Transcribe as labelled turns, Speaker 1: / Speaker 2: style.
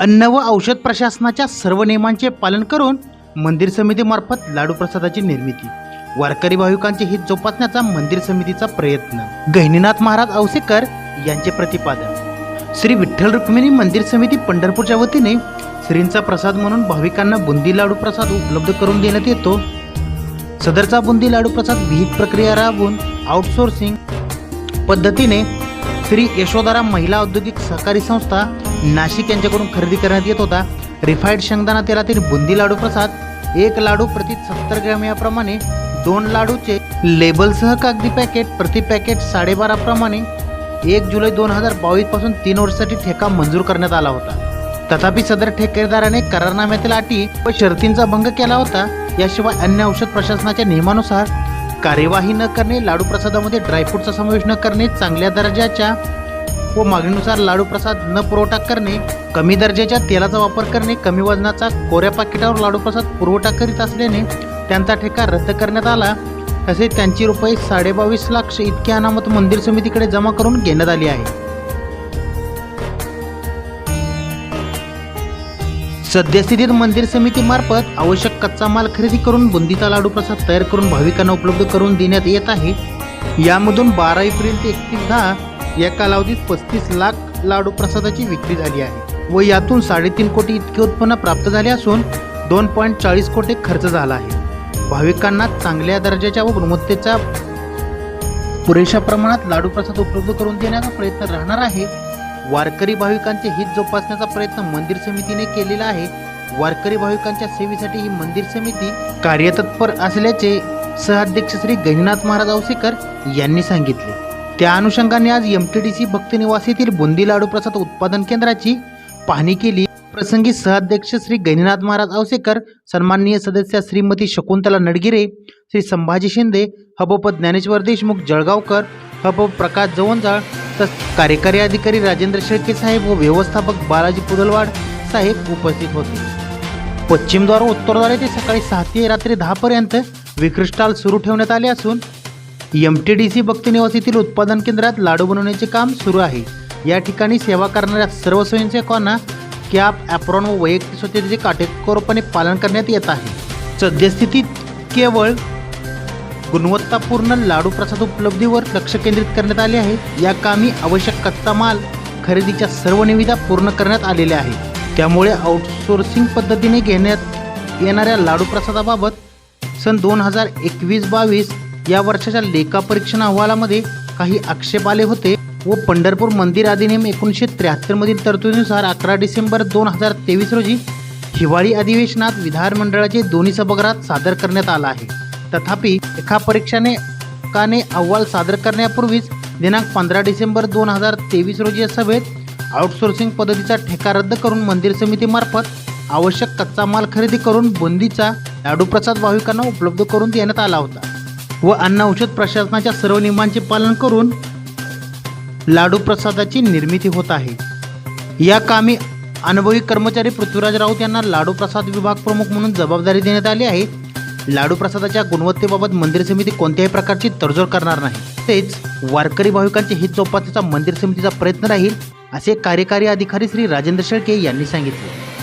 Speaker 1: अन्न व औषध प्रशासनाच्या सर्व नियमांचे पालन करून मंदिर समितीमार्फत लाडू प्रसादाची निर्मिती वारकरी भाविकांचे हित जोपासण्याचा मंदिर समितीचा प्रयत्न. गहिनीनाथ महाराज औसेकर यांचे प्रतिपादन. श्री विठ्ठल रुक्मिणी मंदिर समिती पंढरपूरच्या वतीने श्रींचा प्रसाद म्हणून भाविकांना बुंदी लाडू प्रसाद उपलब्ध करून देण्यात येतो. सदरचा बुंदी लाडू प्रसाद विहित प्रक्रिया राबवून आउटसोर्सिंग पद्धतीने श्री यशोधरा महिला औद्योगिक सहकारी संस्था नाशिक यांच्याकडून खरेदी करण्यात येत होता. रिफाईड शेंगदाणा तेलातील बुंदी लाडू प्रसाद एक लाडू प्रति सत्तर ग्रॅम याप्रमाणे दोन लाडूचे लेबलसह कागदी पॅकेट प्रति पॅकेट साडेबाराप्रमाणे एक जुलै दोन हजार बावीसपासून तीन वर्षासाठी ठेका मंजूर करण्यात आला होता. तथापि सदर ठेकेदाराने करारनाम्यातील अटी व शर्तींचा भंग केला होता याशिवाय अन्य औषध प्रशासनाच्या नियमानुसार कार्यवाही न करणे लाडू प्रसादामध्ये ड्रायफ्रूटचा समावेश न करणे चांगल्या दर्जाच्या व मागणीनुसार लाडू प्रसाद न पुरवठा करणे कमी दर्जाच्या तेलाचा वापर करणे कमी वजनाचा कोऱ्या पाकिटावर लाडू प्रसाद पुरवठा करीत असल्याने त्यांचा ठेका रद्द करण्यात आला. तसेच त्यांची रुपये साडेबावीस लाख इतकी अनामत मंदिर समितीकडे जमा करून घेण्यात आली आहे. सद्यस्थितीत मंदिर समितीमार्फत आवश्यक कच्चा माल खरेदी करून बुंदीचा लाडू प्रसाद तयार करून भाविकांना उपलब्ध करून देण्यात येत आहे. यामधून बारा एप्रिल ते एकतीस दहा या कालावधीत पस्तीस लाख लाडू प्रसादाची विक्री झाली आहे व यातून साडेतीन कोटी इतके उत्पन्न प्राप्त झाले असून दोन पॉईंट चाळीस कोटी खर्च झाला आहे. भाविकांना चांगल्या दर्जाच्या व गुणवत्तेचा पुरेशा प्रमाणात लाडू प्रसाद उपलब्ध करून देण्याचा प्रयत्न राहणार आहे. वारकरी भाविकांचे हित जोपासण्याचा प्रयत्न मंदिर समितीने केलेला आहे. वारकरी भाविकांच्या सेवेसाठी ही मंदिर समिती कार्यतत्पर असल्याचे सहअध्यक्ष श्री गहिनाथ महाराज औसेकर यांनी सांगितले. त्या अनुषंगाने आज एम टी डी सी भक्त निवास येथील बुंदी लाडू प्रसाद उत्पादन केंद्राची पाहणी केली. प्रसंगी सहाध्यक्ष श्री गहिनाथ महाराज आवसेकर सन्माननीय सदस्य श्रीमती शकुंतला नडगिरे श्री संभाजी शिंदे हबोप ज्ञानेश्वर देशमुख जळगावकर हबप प्रकाश जवंजाळ तसेच कार्यकारी अधिकारी राजेंद्र शेळके साहेब व व्यवस्थापक बालाजी पुदलवाड साहेब उपस्थित होते. पश्चिमद्वार व उत्तरद्वार ते सकाळी सहा ते रात्री दहापर्यंत विक्रिस्टॉल सुरू ठेवण्यात आले असून एम टी डी सी भक्त येथील उत्पादन केंद्रात लाडू बनवण्याचे काम सुरू आहे. या ठिकाणी सेवा करणाऱ्या सर्व स्वयंसेवकांना कॅप ॲप्रॉन व वैयक्तिक स्वच्छतेचे काटेकोरपणे पालन करण्यात येत आहे. सद्यस्थितीत केवळ गुणवत्तापूर्ण लाडू प्रसाद उपलब्धीवर लक्ष केंद्रित करण्यात आले आहे. या कामी आवश्यक कच्चा माल खरेदीच्या सर्व निविदा पूर्ण करण्यात आलेल्या आहे त्यामुळे आउटसोर्सिंग पद्धतीने घेण्यात येणाऱ्या लाडू प्रसादाबाबत सन दोन हजार एकवीस बावीस या वर्षाच्या लेखापरीक्षण अहवालामध्ये काही आक्षेप आले होते व पंढरपूर मंदिर अधिनियम एकोणीसशे त्र्याहत्तरमधील तरतुदीनुसार अकरा डिसेंबर दोन हजार तेवीस रोजी हिवाळी अधिवेशनात विधानमंडळाचे दोन्ही सभागृहात सादर करण्यात आला आहे. तथापि एका परीक्षाने काने अहवाल सादर करण्यापूर्वीच दिनांक पंधरा डिसेंबर दोन हजार तेवीस रोजी या सभेत आउटसोर्सिंग पद्धतीचा ठेका रद्द करून मंदिर समितीमार्फत आवश्यक कच्चा माल खरेदी करून बुंदीचा लाडू प्रसाद भाविकांना उपलब्ध करून देण्यात आला होता. व अन्न औषध प्रशासनाच्या सर्व नियमांचे पालन करून लाडू प्रसादाची निर्मिती होत आहे. या कामी अनुभवी कर्मचारी पृथ्वीराज राऊत यांना लाडू प्रसाद विभाग प्रमुख म्हणून जबाबदारी देण्यात आली आहे. लाडू प्रसादाच्या गुणवत्तेबाबत मंदिर समिती कोणत्याही प्रकारची तडजोड करणार नाही. तेच वारकरी भाविकांचे हित जोपासण्याचा मंदिर समितीचा प्रयत्न राहील असे कार्यकारी अधिकारी श्री राजेंद्र शेळके यांनी सांगितले.